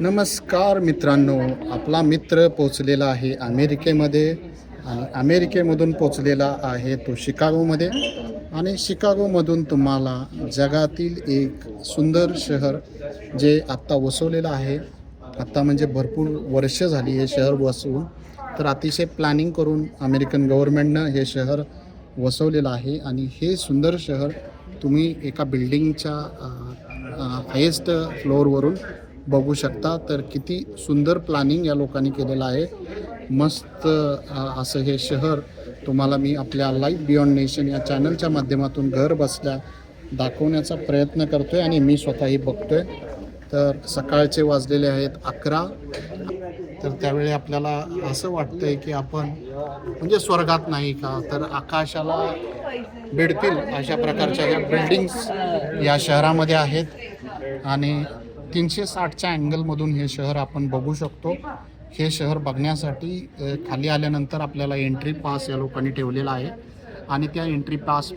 नमस्कार मित्रांनो आपला मित्र पोचलेला आहे अमेरिकेमध्ये. आणि अमेरिकेमधून पोचलेला आहे तो शिकागोमध्ये. आणि शिकागोमधून तुम्हाला जगातील एक सुंदर शहर जे आत्ता वसवलेलं आहे आत्ता म्हणजे भरपूर वर्ष झाली हे शहर वसवून तर अतिशय प्लॅनिंग करून अमेरिकन गव्हर्नमेंटनं हे शहर वसवलेलं आहे. आणि हे सुंदर शहर तुम्ही एका बिल्डिंगच्या हायेस्ट फ्लोअरवरून बघू शकता. तर किती सुंदर प्लॅनिंग या लोकांनी केलेलं आहे. मस्त असं हे शहर तुम्हाला मी आपल्या लाईफ बियॉन्ड नेशन या चॅनलच्या माध्यमातून घर बसल्या दाखवण्याचा प्रयत्न करतो आहे आणि मी स्वतःही बघतो आहे तर सकाळचे वाजलेले आहेत अकरा. तर त्यावेळी आपल्याला असं वाटतंय की आपण म्हणजे स्वर्गात नाही का तर आकाशाला भिडतील अशा प्रकारच्या या बिल्डिंग्स या शहरामध्ये आहेत. आणि तीनशे साठच्या अँगलमधून हे शहर आपण बघू शकतो. हे शहर बघण्यासाठी खाली आल्यानंतर आपल्याला एंट्री पास या लोकांनी ठेवलेला आहे. आणि त्या एंट्री पास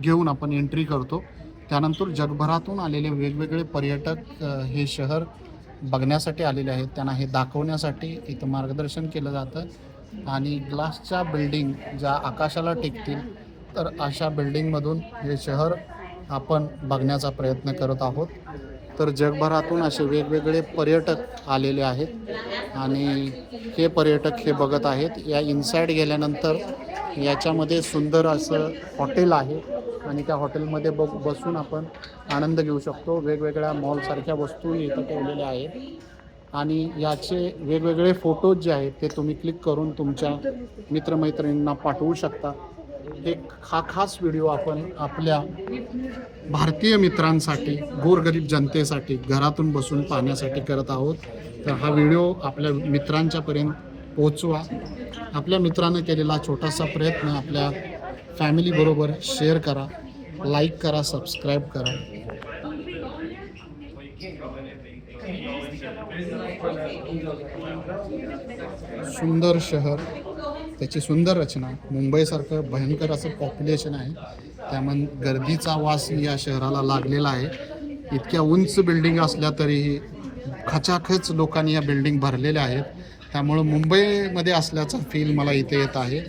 घेऊन आपण एंट्री करतो. त्यानंतर जगभरातून आलेले वेगवेगळे पर्यटक हे शहर बघण्यासाठी आलेले आहेत. त्यांना हे दाखवण्यासाठी इथं मार्गदर्शन केलं जातं. आणि ग्लासच्या बिल्डिंग ज्या आकाशाला टेकतील तर अशा बिल्डिंगमधून हे शहर आपण बघण्याचा प्रयत्न करत आहोत. तर जगभरातून असे वेगवेगळे पर्यटक आलेले आहेत. आणि हे पर्यटक हे बघत आहेत. या इनसाईड गेल्यानंतर याच्यामध्ये सुंदर असं हॉटेल आहे. आणि त्या हॉटेलमध्ये बघ बसून आपण आनंद घेऊ शकतो. वेगवेगळ्या मॉलसारख्या वस्तू इथं ठेवलेल्या आहेत. आणि याचे वेगवेगळे फोटोज जे आहेत ते तुम्ही क्लिक करून तुमच्या मित्रमैत्रिणींना पाठवू शकता. एक हा खास व्हिडिओ आपण आपल्या भारतीय मित्रांसाठी गोरगरीब जनतेसाठी घरातून बसून पाहण्यासाठी करत आहोत. तर हा व्हिडिओ आपल्या मित्रांच्यापर्यंत पोचवा आपल्या मित्रानं केलेला छोटासा प्रयत्न आपल्या फॅमिलीबरोबर शेअर करा. लाईक करा सबस्क्राईब करा. सुंदर शहर त्याची सुंदर रचना. मुंबईसारखं भयंकर असं पॉप्युलेशन आहे. त्यामुळे गर्दीचा वास या शहराला लागलेला आहे. इतक्या उंच बिल्डिंग असल्या तरीही खचाखच लोकांनी या बिल्डिंग भरलेल्या आहेत. त्यामुळं मुंबईमध्ये असल्याचा फील मला इथे येत आहे.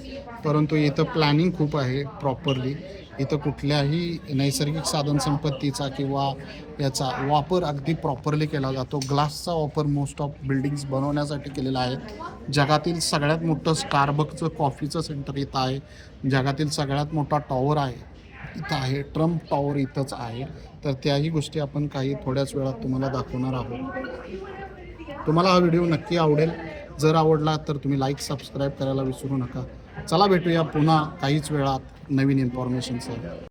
परंतु इथं प्लॅनिंग खूप आहे प्रॉपरली इथं कुठल्याही नैसर्गिक साधनसंपत्तीचा किंवा याचा वापर अगदी प्रॉपरली केला जातो. ग्लासचा वापर मोस्ट ऑफ बिल्डिंग्स बनवण्यासाठी केलेला आहे. जगातील सगळ्यात मोठं स्टारबकचं कॉफीचं सेंटर इथं आहे. जगातील सगळ्यात मोठा टॉवर आहे. इथं आहे. ट्रम्प टॉवर इथंच आहे. तर त्याही गोष्टी आपण काही थोड्याच वेळात तुम्हाला दाखवणार आहोत. तुम्हाला हा व्हिडिओ नक्की आवडेल. जर आवडला तर तुम्ही लाईक सबस्क्राईब करायला विसरू नका. चला भेटूया पुन्हा काहीच वेळात. नवीन इन्फॉर्मेशनसह